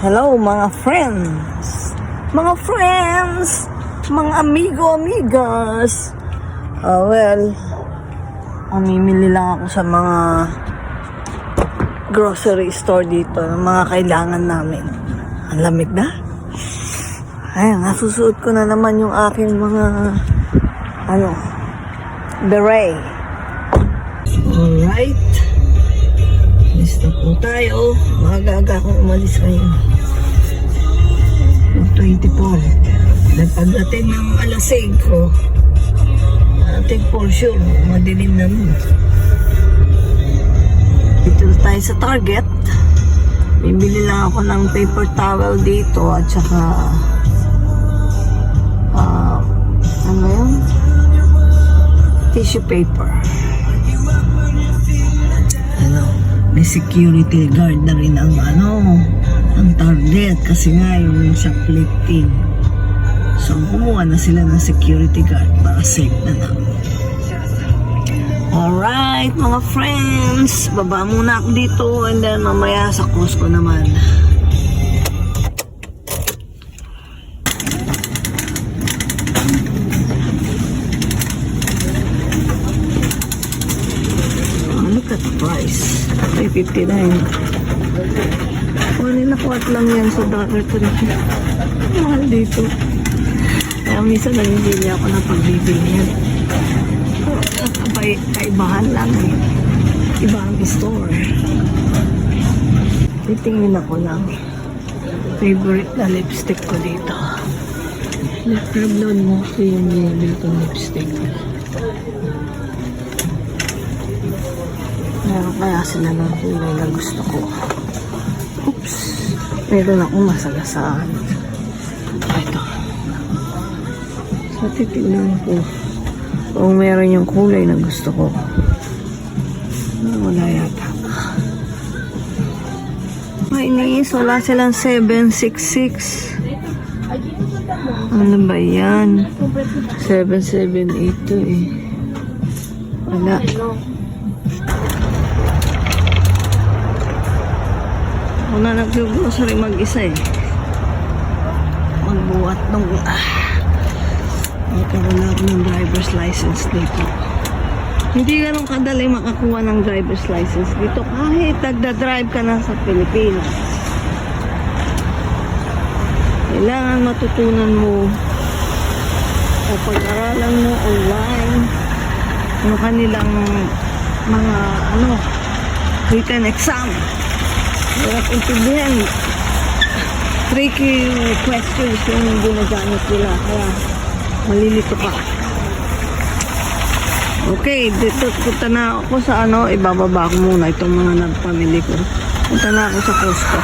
Hello mga friends! Mga friends! Mga amigo, amigas! Ah, well, mamimili lang ako sa mga grocery store dito ng mga kailangan namin. Ang lamig na. Ayan, nasusuot ko na naman yung aking mga ano, beret. Alright. Alis na po tayo. Magaga akong umalis ngayon. Ng 24. Dahil pagdating ng alas 5, ating for sure, madilim na mo. Dito tayo sa Target. Bibili lang ako ng paper towel dito at saka ah, ano yun? Tissue paper ano, may security guard na rin ang ano, ang target kasi nga yung shoplifting. So, kumuha na sila ng security guard para safe na lang. Alright, mga friends. Baba muna ako dito and then mamaya sa Costco naman. Oh, look at the price. 359. Kunin na kwat lang yan sa dollar ko na. Mahal dito. Kaya minsan nanginili ako ng pagbibili yan. Kay, kaibahan lang eh. Iba ang store. Titingin ako ng favorite na lipstick ko dito. Lip Revlon mo ko yung nilibili kong lipstick. Meron kaya sila ng kulay na gusto ko. Oops. Meron akong masagasaan. Ito. So, titignan ko kung meron yung kulay na gusto ko. Wala yata. Mainis, wala silang 766. Ano ba yan? 778 to eh. Wala. Ako na nag-grocery mag-isa eh. Magbuhat nung... Ah, magkaroon ako ng driver's license dito. Hindi ganun kadali makakuha ng driver's license dito kahit nagda-drive ka na sa Pilipinas. Kailangan matutunan mo o pag-aralan mo online yung kanilang mga ano written exam. Hirap intindihan. Tricky questions yung ginagamit nila. Kaya malilito ka. Okay, dito punta na ako sa ano, ibababa ko muna itong mga nagpamili ko. Punta na ako sa Costco.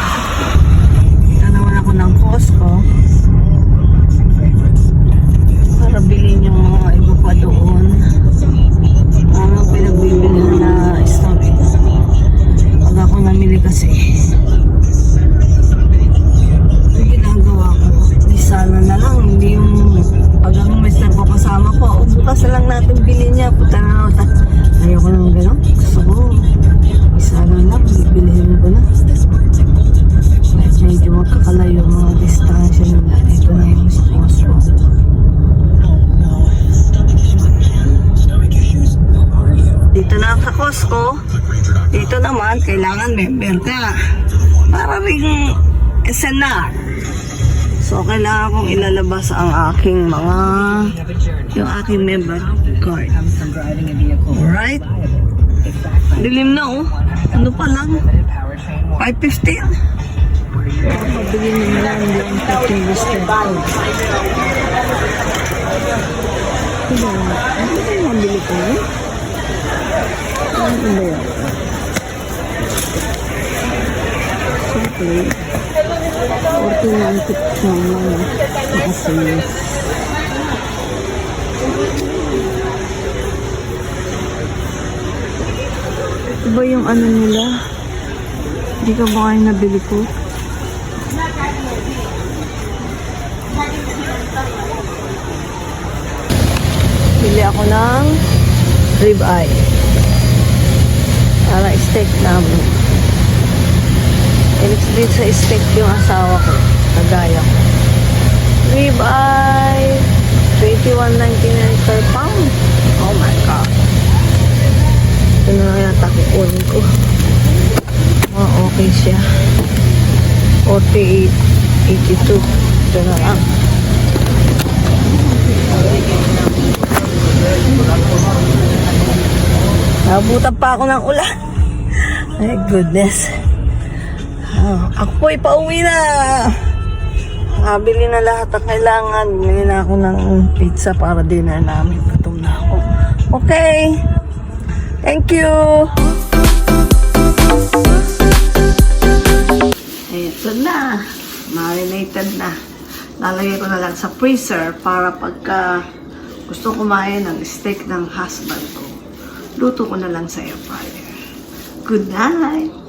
Punta naman ako ng Costco. Costco. Dito naman, kailangan member ka. Para rin SNR. So, kailangan kong ilalabas ang aking mga, yung aking member card. Alright? Dilim na oh. Ano pa lang? 550 ah. Mabili naman lang yung 15 listed ko. Diba? Ano yung mabili ko yun? Ano ba yun? Siyempre, 49 tips naman. Nakasales. Ito ba yung ano nila? Hindi ka ba kayo nabili ko? Bili ako ng rib eye. Para steak namin. Din sa steak yung asawa ko. Kagaya ko. Rib eye. 21.99 per pound. Oh my God. Ito na yata kukunin ko. Oh, okay siya. 48, 82. Ito na lang. Nabutan pa ako ng ulan. My goodness. Ah, ako po pauwi na. Nabili na lahat ang kailangan. Bili na ako ng pizza para dinner namin. Gutom na ako. Okay. Thank you. Ito na. Marinated na. Lalagay ko na lang sa freezer para pagka gusto kumain ng steak ng husband ko, luto ko na lang sa air fryer. Good night!